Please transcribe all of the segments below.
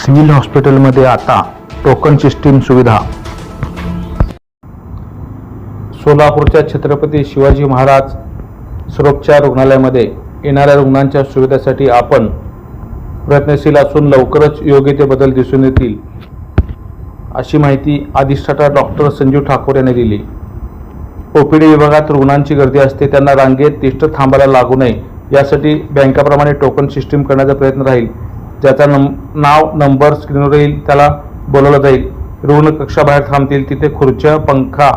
Civil हॉस्पिटलमध्ये आता token system सुविधा. सोलापूरच्या छत्रपती शिवाजी महाराज सुरक्षा रुग्णालयामध्ये येणाऱ्या रुग्णांच्या सुविधेसाठी आपण प्रयत्नशील असून लवकरच योग्य ते बदल दिसून येतील अशी माहिती अधिष्ठाता डॉक्टर संजीव ठाकूर यांनी दिली. ओपीडी विभागात रुग्णांची गर्दी असते त्यांना रांगेत तिष्ठ थांबायला लागू नये यासाठी बँकाप्रमाणे टोकन सिस्टीम करण्याचा प्रयत्न राहील. ज्याचा नम नाव नंबर स्क्रीनवर येईल त्याला बोलवलं जाईल. रुग्ण कक्षाबाहेर थांबतील तिथे खुर्च्या पंखा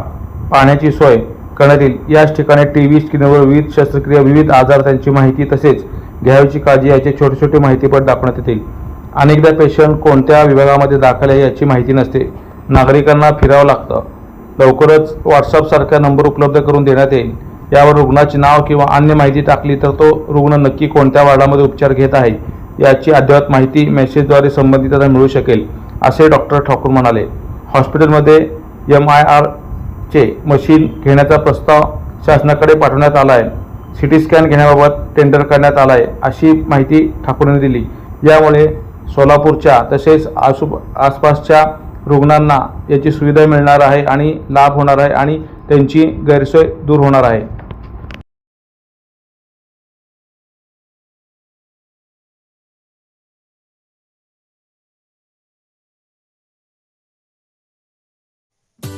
पाण्याची सोय करण्यात येईल. याच ठिकाणी टी व्ही स्क्रीनवर विविध शस्त्रक्रिया विविध आजार त्यांची माहिती तसेच घ्यावयाची काळजी याचे छोटे छोटे माहितीपट दाखवण्यात येतील. अनेकदा पेशंट कोणत्या विभागामध्ये दाखल आहे याची माहिती नसते. नागरिकांना फिरावं लागतं. लवकरच व्हॉट्सअपसारखा नंबर उपलब्ध करून देण्यात येईल. यावर रुग्णाचे नाव किंवा अन्य माहिती टाकली तर तो रुग्ण नक्की कोणत्या वार्डामध्ये उपचार घेत आहे? याची अद्ययावत माहिती मेसेजद्वारे संबंधितांना मिळू शकेल असे डॉक्टर ठाकूर म्हणाले. हॉस्पिटलमध्ये एम आय आरचे मशीन घेण्याचा प्रस्ताव शासनाकडे पाठवण्यात आला आहे सी टी स्कॅन घेण्याबाबत टेंडर करण्यात आला आहे अशी माहिती ठाकूरने दिली. यामुळे सोलापूरच्या तसेच आसू आसपासच्या रुग्णांना याची सुविधा मिळणार आहे आणि लाभ होणार आहे आणि त्यांची गैरसोय दूर होणार आहे.